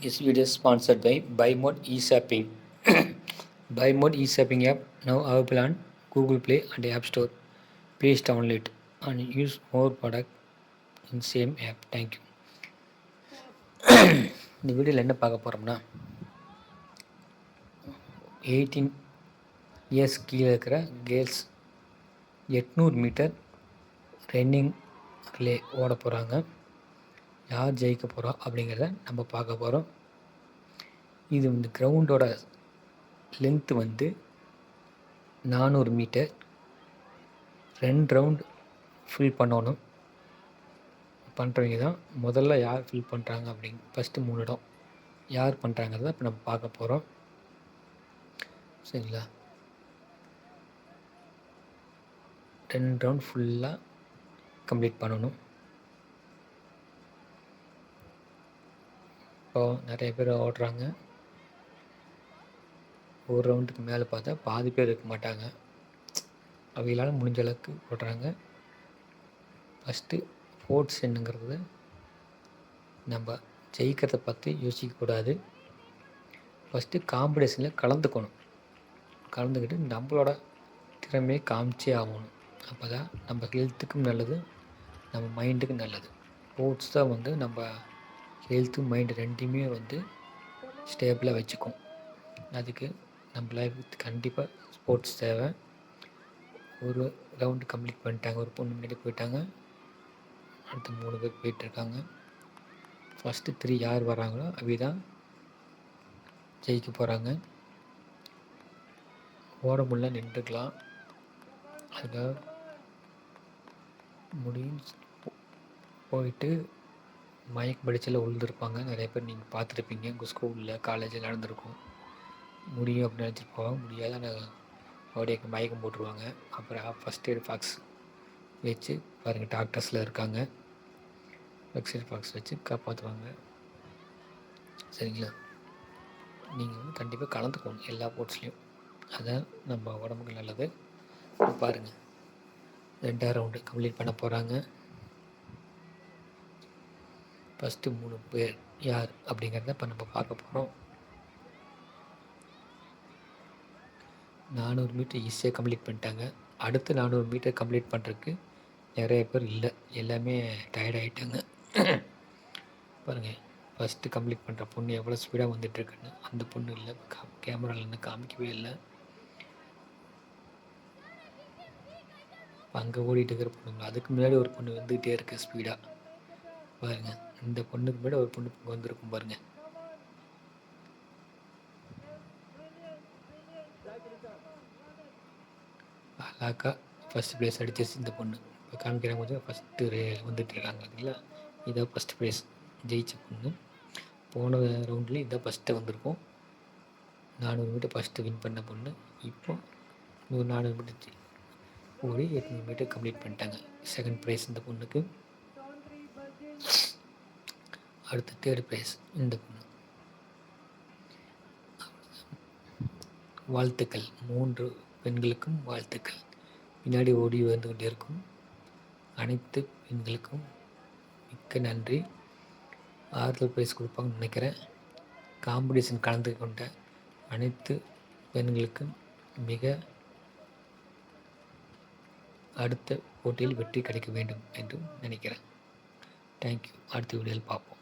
This video is sponsored by BuyMode eShopping. BuyMode eShopping app now available on Google Play and App Store. Please download it and use more product in same app. Thank you. இந்த வீடியோவில் என்ன பார்க்க போகிறோம்னா eighteen years கீழே இருக்கிற girls எட்நூறு metre running relay ஓட போகிறாங்க யார் ஜெயிக்க போகிறா அப்படிங்கிறத நம்ம பார்க்க போகிறோம் இது வந்து கிரவுண்டோட லென்த்து வந்து நானூறு மீட்டர் ரெண்டு ரவுண்ட் ஃபில் பண்ணணும். பண்ணுறவங்க தான் முதல்ல யார் ஃபில் பண்ணுறாங்க அப்படின்னு ஃபஸ்ட்டு மூணு இடம் யார் பண்ணுறாங்கிறத இப்போ நம்ம பார்க்க போகிறோம் சரிங்களா? ரெண்டு ரவுண்ட் ஃபுல்லாக கம்ப்ளீட் பண்ணணும். இப்போது நிறைய பேர் ஓடுறாங்க. ஒரு ரவுண்டுக்கு மேலே பார்த்தா பாதி பேர் இருக்க மாட்டாங்க. அவங்களால முடிஞ்ச அளவுக்கு ஓடுறாங்க. ஃபஸ்ட்டு ஸ்போர்ட்ஸ் என்னங்கிறது நம்ம ஜெயிக்கிறத பற்றி யோசிக்கக்கூடாது ஃபஸ்ட்டு காம்படிஷனில் கலந்துக்கணும். கலந்துக்கிட்டு நம்மளோட திறமையை காமிச்சே ஆகணும். அப்போ தான் நம்ம ஹெல்த்துக்கும் நல்லது நம்ம மைண்டுக்கும் நல்லது. ஸ்போர்ட்ஸ் தான் வந்து நம்ம ஹெல்த்து மைண்டு ரெண்டையுமே வந்து ஸ்டேபிளாக வச்சுக்கும். அதுக்கு நம்ம லைஃப் கண்டிப்பாக ஸ்போர்ட்ஸ் தேவை. ஒரு ரவுண்டு கம்ப்ளீட் பண்ணிட்டாங்க. ஒரு பொண்ணு முன்னாடி போயிட்டாங்க. அடுத்து மூணு பேர் போயிட்டுருக்காங்க ஃபஸ்ட்டு த்ரீ யார் வராங்களோ அவை தான் ஜெயிக்க போகிறாங்க ஓட முடியல நின்றுக்கலாம். அதுக்காக முடியும் போயிட்டு மயக்க படிச்சில் விழுந்துருப்பாங்க நிறைய பேர் நீங்கள் பார்த்துருப்பீங்க. உங்கள் ஸ்கூலில் காலேஜில் நடந்திருக்கும். முடியும் அப்படின்னு நினச்சிட்டு போவாங்க முடியாத ஆனால் மயக்கம் போட்டுருவாங்க. அப்புறம் ஃபஸ்ட் எய்ட் பாக்ஸ் வச்சு பாருங்கள் டாக்டர்ஸில் இருக்காங்க. எக்ஸைட் பாக்ஸ் வச்சு காப்பாற்றுவாங்க சரிங்களா? நீங்கள் வந்து கண்டிப்பாக கலந்துக்கணும் எல்லா போர்ட்ஸ்லேயும் அதான் நம்ம உடம்புக்கு நல்லது. பாருங்கள் ரெண்டாவது ரவுண்டு கம்ப்ளீட் பண்ண போகிறாங்க ஃபஸ்ட்டு மூணு பேர் யார் அப்படிங்கிறத இப்போ நம்ம பார்க்க போகிறோம் நானூறு மீட்டர் ஈஸியாக கம்ப்ளீட் பண்ணிட்டாங்க. அடுத்து நானூறு மீட்டர் கம்ப்ளீட் பண்ணுறதுக்கு நிறைய பேர் இல்லை. எல்லாமே டயர்ட் ஆகிட்டாங்க பாருங்கள் ஃபஸ்ட்டு கம்ப்ளீட் பண்ணுற பொண்ணு எவ்வளோ ஸ்பீடாக வந்துட்டுருக்குன்னு அந்த பொண்ணு இல்லை. கா கேமராவில் இன்னும் காமிக்கவே இல்லை. அங்கே ஓடிட்டு இருக்கிற பொண்ணுங்களா? அதுக்கு முன்னாடி ஒரு பொண்ணு வந்துக்கிட்டே இருக்குது ஸ்பீடாக பாருங்கள் இந்த பொண்ணுக்கு மேலே ஒரு பொண்ணு வந்திருக்கும் பாருங்கள் அழகா ஃபஸ்ட் ப்ரைஸ் அடிச்சிருச்சு இந்த பொண்ணு. இப்போ காமிக்கிறாங்க கொஞ்சம் ஃபஸ்ட்டு வந்துட்டு இருக்காங்க பார்த்தீங்களா இதான் ஃபஸ்ட் ப்ரைஸ் ஜெயிச்ச பொண்ணு. போன ரவுண்ட்லேயும் இதான் ஃபஸ்ட்டு வந்திருக்கும். நானூறு மீட்டர் ஃபஸ்ட்டு வின் பண்ண பொண்ணு. இப்போ நூறு நானூறு மீட்டர் ஓடி எட்நூறு மீட்டர் கம்ப்ளீட் பண்ணிட்டாங்க. செகண்ட் ப்ரைஸ் இந்த பொண்ணுக்கு. அடுத்து தேர்ட் ப்ரைஸ் இந்த பொண்ணு. வாழ்த்துக்கள். மூன்று பெண்களுக்கும் வாழ்த்துக்கள். பின்னாடி ஓடி வந்துக்கிட்டே இருக்கும். அனைத்து பெண்களுக்கும் மிக்க நன்றி. ஆறுதல் ப்ரைஸ் கொடுப்பாங்கன்னு நினைக்கிறேன். காம்படிஷன் கலந்து கொண்ட அனைத்து பெண்களுக்கும் மிக அடுத்த போட்டியில் வெற்றி கிடைக்க வேண்டும் என்றும் நினைக்கிறேன். தேங்க்யூ அடுத்த வீடியோவில் பார்ப்போம்.